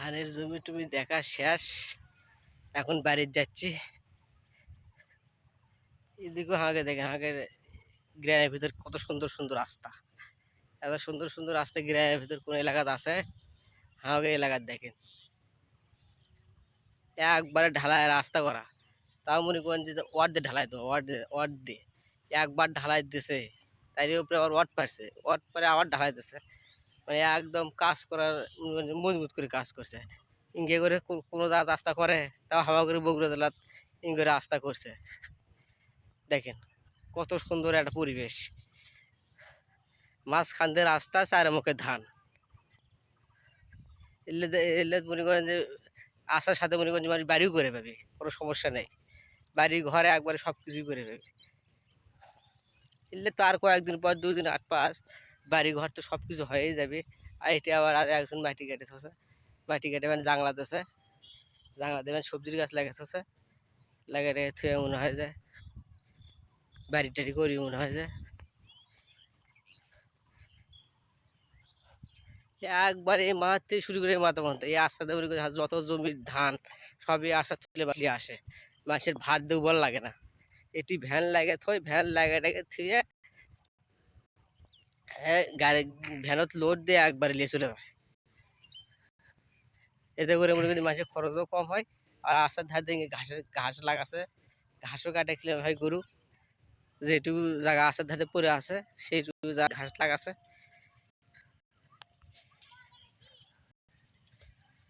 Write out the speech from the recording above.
ধানের জমি টুমি দেখা শেষ। এখন বাড়ির যাচ্ছি। এদিকেও আগে দেখেন আগে গ্রামের ভিতর কত সুন্দর সুন্দর রাস্তা। এত সুন্দর সুন্দর রাস্তা গ্রামের ভিতর কোন এলাকাতে আছে? আমাকে এলাকার দেখেন। একবারে ঢালাই রাস্তা করা। তাও মনে করেন যে ওয়ার্ড দিয়ে ঢালাই তো ওয়ার্ড ওয়ার্ড দিয়ে। একবার ঢালাই দিছে তাই উপরে আবার ওয়ার্ড পারছে, ওয়ার্ড পরে আবার ঢালাই দিছে। মানে একদম কাজ করার, মনে মজবুত করে কাজ করছে। ইঙ্গে করে কোনো জায়গা রাস্তা করে, তাও হাওয়া করে বগুড়া জেলাত ইঙ্গে করে রাস্তা করছে। দেখেন কত সুন্দর একটা পরিবেশ। মাঝখান দিয়ে রাস্তা চার মুখে ধান। এলে এলে মনে করেন যে আসার সাথে মনে করেন মানে বাড়িও করে পাবে কোনো সমস্যা নেই। বাড়ি, ঘরে একবারে সব কিছুই করে পাবে এলে তো আর কয়েকদিন পর দুই দিন আট পাঁচ বাড়ি ঘর তো সব কিছু হয়েই যাবে। আর এটি আবার একজন মাটি কেটেছে। মাটি কেটে মানে জাংলা দিয়েছে। জাংলা দেবেন সবজির গাছ লাগাইছে। লাগাই থুয়ে মনে হয় যে বাড়ি টাড়ি করি মনে হয় যে। একবার এই মাঠ থেকে শুরু করে মাথা পর্যন্ত, এই আশা দেবরি যত জমির ধান, সবই আশা তুলে বাড়ি আসে। মাছের ভাত দেবো বল লাগে না। এটি ভ্যান লাগে থই ভ্যান লাগে থুয়ে গাড়ি ভ্যানত লোড দিয়ে একবারে নিয়ে চলে যায় এতে করে মনে করি মাসে খরচও কম হয়, আর আস্তার ধার দিয়ে ঘাসের ঘাস লাগাছে। ঘাসও কাটে খেলে হয় গরু। যেটুকু জায়গা আস্তার ধারে পড়ে আছে, সেইটুকু জায়গা ঘাস লাগাছে।